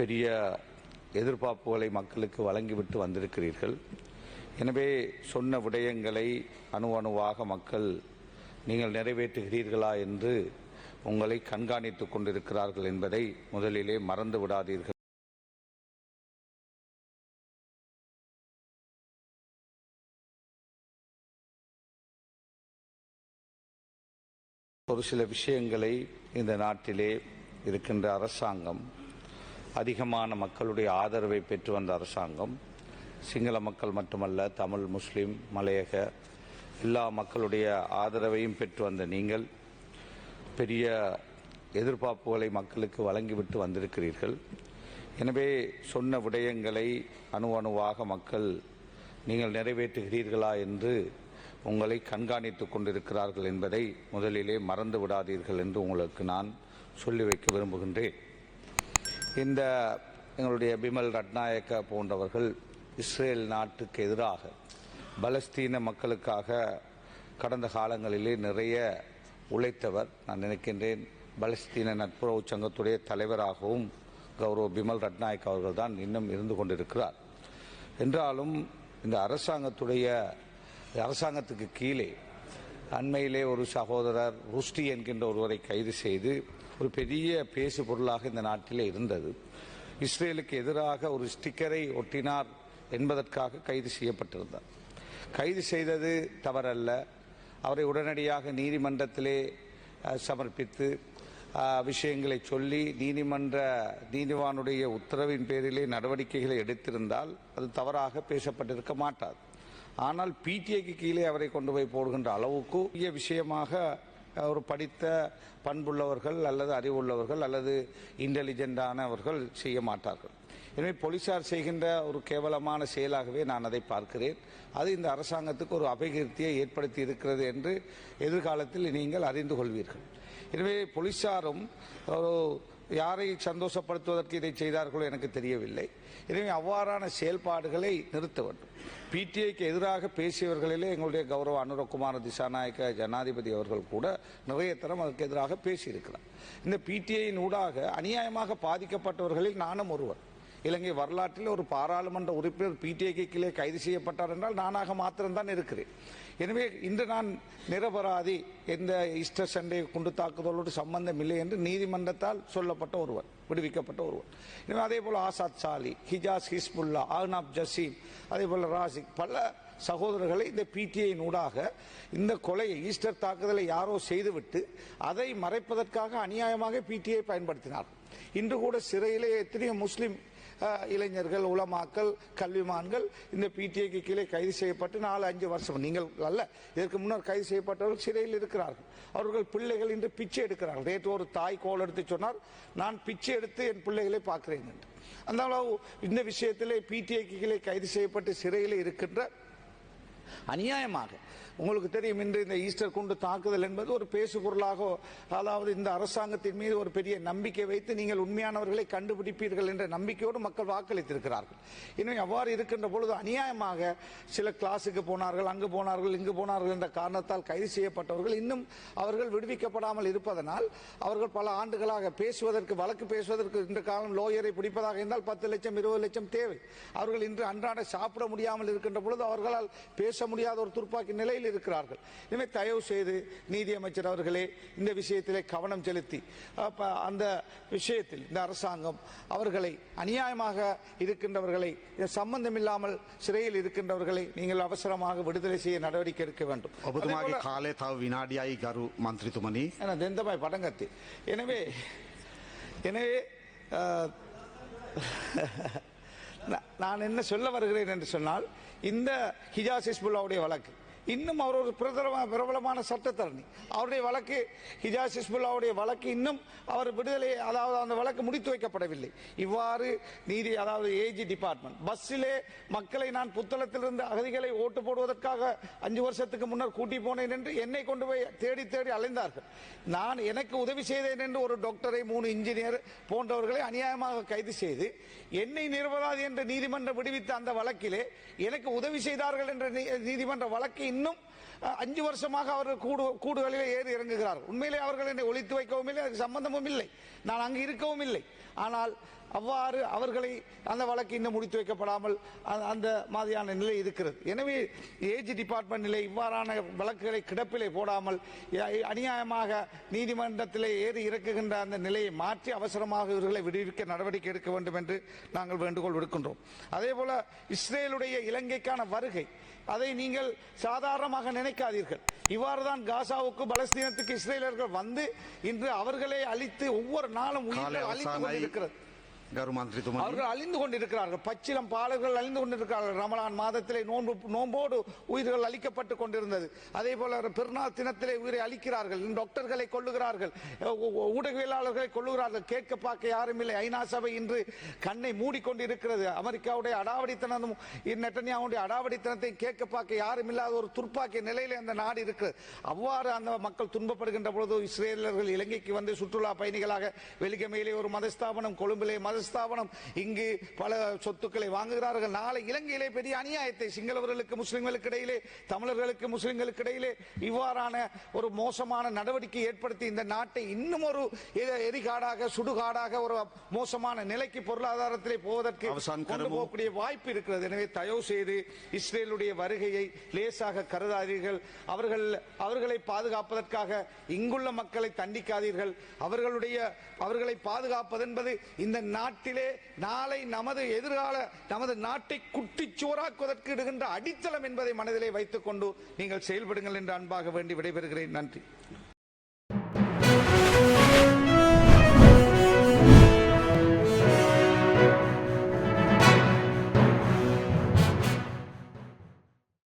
பெரிய எதிர்பார்ப்புகளை மக்களுக்கு வழங்கிவிட்டு வந்திருக்கிறீர்கள். எனவே சொன்ன விடயங்களை அணு அணுவாக மக்கள் நீங்கள் நிறைவேற்றுகிறீர்களா என்று உங்களை கண்காணித்துக் கொண்டிருக்கிறார்கள் என்பதை முதலிலே மறந்து விடாதீர்கள். ஒரு சில விஷயங்களை இந்த நாட்டிலே இருக்கின்ற அரசாங்கம் அதிகமான மக்களுடைய ஆதரவை பெற்று வந்த அரசாங்கம் சிங்கள மக்கள் மட்டுமல்ல தமிழ் முஸ்லிம் மலையக எல்லா மக்களுடைய ஆதரவையும் பெற்று வந்த நீங்கள் பெரிய எதிர்பார்ப்புகளை மக்களுக்கு வழங்கிவிட்டு வந்திருக்கிறீர்கள். எனவே சொன்ன விடயங்களை அணு அணுவாக மக்கள் நீங்கள் நிறைவேற்றுகிறீர்களா என்று உங்களை கண்காணித்துக் கொண்டிருக்கிறார்கள் என்பதை முதலிலே மறந்து விடாதீர்கள் என்று உங்களுக்கு நான் சொல்லி வைக்க விரும்புகின்றேன். இந்த எங்களுடைய பிமல் ரட்நாயக்க போன்றவர்கள் இஸ்ரேல் நாட்டுக்கு எதிராக பலஸ்தீன மக்களுக்காக கடந்த காலங்களிலே நிறைய உழைத்தவர். நான் நினைக்கின்றேன் பலஸ்தீன நட்புறவு சங்கத்துடைய தலைவராகவும் கௌரவ பிமல் ரட்நாயக் அவர்கள் தான் இன்னும் இருந்து கொண்டிருக்கிறார். என்றாலும் இந்த அரசாங்கத்துடைய அரசாங்கத்துக்கு கீழே அண்மையிலே ஒரு சகோதரர் ருஷ்டி என்கின்ற ஒருவரை கைது செய்து ஒரு பெரிய பேசு பொருளாக இந்த நாட்டிலே இருந்தது. இஸ்ரேலுக்கு எதிராக ஒரு ஸ்டிக்கரை ஒட்டினார் என்பதற்காக கைது செய்யப்பட்டிருந்தார். கைது செய்தது தவறல்ல. அவரை உடனடியாக நீதிமன்றத்திலே சமர்ப்பித்து விஷயங்களை சொல்லி நீதிமன்ற நீதிவானுடைய உத்தரவின் பேரிலே நடவடிக்கைகளை எடுத்திருந்தால் அது தவறாக பேசப்பட்டிருக்க மாட்டாது. ஆனால் பிடிஐக்கு கீழே அவரை கொண்டு போய் போடுகின்ற அளவுக்கு விஷயமாக ஒரு படித்த பண்புள்ளவர்கள் அல்லது அறிவுள்ளவர்கள் அல்லது இன்டெலிஜென்டானவர்கள் செய்ய மாட்டார்கள். எனவே போலீசார் செய்கின்ற ஒரு கேவலமான செயலாகவே நான் அதை பார்க்கிறேன். அது இந்த அரசாங்கத்துக்கு ஒரு அபகீர்த்தியை ஏற்படுத்தி இருக்கிறது என்று எதிர்காலத்தில் நீங்கள் அறிந்து கொள்வீர்கள். எனவே போலீசாரும் ஒரு யாரை சந்தோஷப்படுத்துவதற்கு இதை செய்தார்களோ எனக்கு தெரியவில்லை. எனவே அவ்வாறான செயல்பாடுகளை நிறுத்த வேண்டும். பிடிஐக்கு எதிராக பேசியவர்களிலே எங்களுடைய கௌரவ அனுரகுமார திசாநாயக்க ஜனாதிபதி அவர்கள் கூட நிறைய தரம் அதற்கு எதிராக பேசியிருக்கிறார். இந்த பிடிஐயின் ஊடாக அநியாயமாக பாதிக்கப்பட்டவர்களில் நானும் ஒருவர். இலங்கை வரலாற்றில் ஒரு பாராளுமன்ற உறுப்பினர் பிடிஐக்கிலே கீழே கைது செய்யப்பட்டார் என்றால் நானாக மாத்திரம்தான் இருக்கிறேன். எனவே இன்று நான் நிரபராதி எந்த ஈஸ்டர் சண்டே குண்டு தாக்குதலோடு சம்பந்தம் இல்லை என்று நீதிமன்றத்தால் சொல்லப்பட்ட ஒருவர் விடுவிக்கப்பட்ட ஒருவர். எனவே அதே போல் ஆசாத் சாலி ஹிஜாஸ் ஹிஸ்புல்லா ஆனாப் ஜசீம் அதே போல் ராசிக் பல சகோதரர்களை இந்த பிடிஐயின் ஊடாக இந்த கொலையை ஈஸ்டர் தாக்குதலை யாரோ செய்துவிட்டு அதை மறைப்பதற்காக அநியாயமாக பிடிஐ பயன்படுத்தினார் இன்று கூட சிறையிலே எத்தனையோ முஸ்லீம் இளைஞர்கள் உலமாக்கள் கல்விமான்கள் இந்த பிடிஐக்கு கீழே கைது செய்யப்பட்டு நாலு அஞ்சு வருஷம். நீங்கள் அல்ல இதற்கு முன்னர் கைது செய்யப்பட்டவர்கள் சிறையில் இருக்கிறார்கள். அவர்கள் பிள்ளைகள் இன்று பிச்சை எடுக்கிறார்கள். நேற்று ஒரு தாய் கோல் எடுத்து சொன்னார் நான் பிச்சை எடுத்து என் பிள்ளைகளை பார்க்கிறேன் என்று. அந்த அளவு இந்த விஷயத்திலே பிடிஐக்கு கீழே கைது செய்யப்பட்டு சிறையில் இருக்கின்ற அநியாயமாக உங்களுக்கு தெரியும் இன்று இந்த ஈஸ்டர் குண்டு தாக்குதல் என்பது ஒரு பேசு பொருளாக அதாவது இந்த அரசாங்கத்தின் மீது ஒரு பெரிய நம்பிக்கை வைத்து நீங்கள் உண்மையானவர்களை கண்டுபிடிப்பீர்கள் என்ற நம்பிக்கையோடு மக்கள் வாக்களித்திருக்கிறார்கள். எனவே அவ்வாறு இருக்கின்ற பொழுது அநியாயமாக சில கிளாஸுக்கு போனார்கள் அங்கு போனார்கள் இங்கு போனார்கள் என்ற காரணத்தால் கைது செய்யப்பட்டவர்கள் இன்னும் அவர்கள் விடுவிக்கப்படாமல் இருப்பதனால் அவர்கள் பல ஆண்டுகளாக பேசுவதற்கு வழக்கு பேசுவதற்கு இன்று காலம் லோயரை பிடிப்பதாக இருந்தால் பத்து லட்சம் இருபது லட்சம் தேவை. அவர்கள் இன்று அன்றாட சாப்பிட முடியாமல் இருக்கின்ற பொழுது அவர்களால் பேச முடியாத ஒரு துப்பாக்கி நிலையில் இருக்கிறார்கள். எனவே தயவு செய்து நீதி அமைச்சர் அவர்களே இந்த விஷயத்திலே கவனம் செலுத்தி அந்த விஷயத்தில் இந்த அரசாங்கம் அவர்களை அநியாயமாக இருக்கின்றவர்களை சம்பந்தமில்லாமல் சிறையில் இருக்கின்றவர்களை நீங்கள் அவசரமாக விடுதலை செய்ய நடவடிக்கை எடுக்க வேண்டும். காலே தாவ் வினாடியாய் கரு மந்திரித்துமணி தெந்தமாய் படங்கத்தி எனவே எனவே நான் என்ன சொல்ல வருகிறேன் என்று சொன்னால் இந்த ஹிஜாஸ் இஸ்புல்லாவுடைய வழக்கு இன்னும் அவர் ஒரு பிரதம பிரபலமான சட்டத்தரணி. அவருடைய வழக்கு ஹிஜாஸ் ஹிஸ்புல்லாவுடைய வழக்கு இன்னும் அவர் விடுதலை அதாவது அந்த வழக்கு முடித்து வைக்கப்படவில்லை. இவ்வாறு நீதி அதாவது ஏஜி டிபார்ட்மெண்ட் பஸ்ஸிலே மக்களை நான் புத்தளத்திலிருந்து அகதிகளை ஓட்டு போடுவதற்காக அஞ்சு வருஷத்துக்கு முன்னர் கூட்டி போனேன் என்று என்னை கொண்டு போய் தேடி தேடி அலைந்தார்கள். நான் எனக்கு உதவி செய்தேன் என்று ஒரு டாக்டரை மூணு இன்ஜினியர் போன்றவர்களை அநியாயமாக கைது செய்து என்னை நிரபராதி என்று நீதிமன்றம் விடுவித்த அந்த வழக்கிலே எனக்கு உதவி செய்தார்கள் என்ற நீ- நீதிமன்ற வழக்கு இன்னும் அஞ்சு வருஷமாக அவர்கள் கூடு கூடுகளிலே ஏறி இறங்குகிறார். உண்மையிலே அவர்கள் என்னை ஒழித்து வைக்கவும் இல்லை அதுக்கு சம்பந்தமும் இல்லை. நான் அங்கு இருக்கவும் இல்லை. ஆனால் அவ்வாறு அவர்களை அந்த வழக்கு இன்னும் முடித்து வைக்கப்படாமல் அந்த மாதிரியான நிலை இருக்கிறது. எனவே ஏஜ் டிபார்ட்மெண்ட் நிலை இவ்வாறான வழக்குகளை கிடப்பிலே போடாமல் அநியாயமாக நீதிமன்றத்திலே ஏறி இறக்குகின்ற அந்த நிலையை மாற்றி அவசரமாக இவர்களை விடுவிக்க நடவடிக்கை எடுக்க வேண்டும் என்று நாங்கள் வேண்டுகோள் விடுக்கின்றோம். அதே போல இஸ்ரேலுடைய இலங்கைக்கான வருகை அதை நீங்கள் சாதாரணமாக நினைக்காதீர்கள். இவ்வாறு தான் காசாவுக்கு பலஸ்தீனத்துக்கு இஸ்ரேலர்கள் வந்து இன்று அவர்களை அழித்து ஒவ்வொரு நாளும் உயிரை அழித்து கொண்டிருக்கிறது. அவர்கள் அழிந்து கொண்டிருக்கிறார்கள். பச்சிலம் பாலர்கள் அழிந்து கொண்டிருக்கிறார்கள். ரமலான் மாதத்திலே நோன்பு நோன்போடு உயிர்கள் அழிக்கப்பட்டு கொண்டிருந்தது. அதே போல பெருநாள் தினத்திலே உயிரை அழிக்கிறார்கள். டாக்டர்களை கொள்ளுகிறார்கள் ஊடகவியலாளர்களை கொள்ளுகிறார்கள் கேட்க பார்க்க யாரும் இல்லை. ஐநா சபை இன்று கண்ணை மூடிக்கொண்டிருக்கிறது. அமெரிக்காவுடைய அடாவடித்தனமும் நெட்டன்யாவுடைய அடாவடித்தனத்தை கேட்க பார்க்க யாரும் இல்லாத ஒரு துர்ப்பாக்கிய நிலையில அந்த நாடு இருக்கிறது அவ்வாறு அந்த மக்கள் துன்பப்படுகின்ற பொழுது இஸ்ரேலர்கள் இலங்கைக்கு வந்து சுற்றுலா பயணிகளாக வெலிகமையிலே ஒரு மதஸ்தாபனம் கொழும்பிலே மதஸ்தாபனம் இங்கு பல சொத்துக்களை வாங்குகிறார்கள். நாளை இலங்கையிலே பெரிய அநியாயத்தை சிங்களவர்களுக்கு முஸ்லிம்களுக்கு இடையிலே தமிழர்களுக்கு முஸ்லிம்களுக்கு இடையிலே இவ்வாறான ஒரு மோசமான நடவடிக்கை ஏற்படுத்தி இந்த நாட்டை இன்னும் ஒரு எரிகாடாக சுடுகாடாக ஒரு மோசமான நிலைக்கு பொருளாதாரத்திலே போவதற்கு கொண்டு. போகக்கூடிய வாய்ப்பு இருக்கிறது. எனவே தயவு செய்து இஸ்ரேலுடைய வருகையை லேசாக கருதாதீர்கள். அவர்கள் அவர்களை பாதுகாப்பதற்காக இங்குள்ள மக்களை தண்டிக்காதீர்கள். அவர்களுடைய அவர்களை பாதுகாப்பது என்பது இந்த நாட்டிலே நாளை நமது எதிர்கால நமது நாட்டை குட்டிச்சோறாக்குவதற்கு இடுகின்ற அடித்தளம் என்பதை மனதிலே வைத்துக் கொண்டு நீங்கள் செயல்படுங்கள் என்று அன்பாக வேண்டி விடைபெறுகிறேன். நன்றி.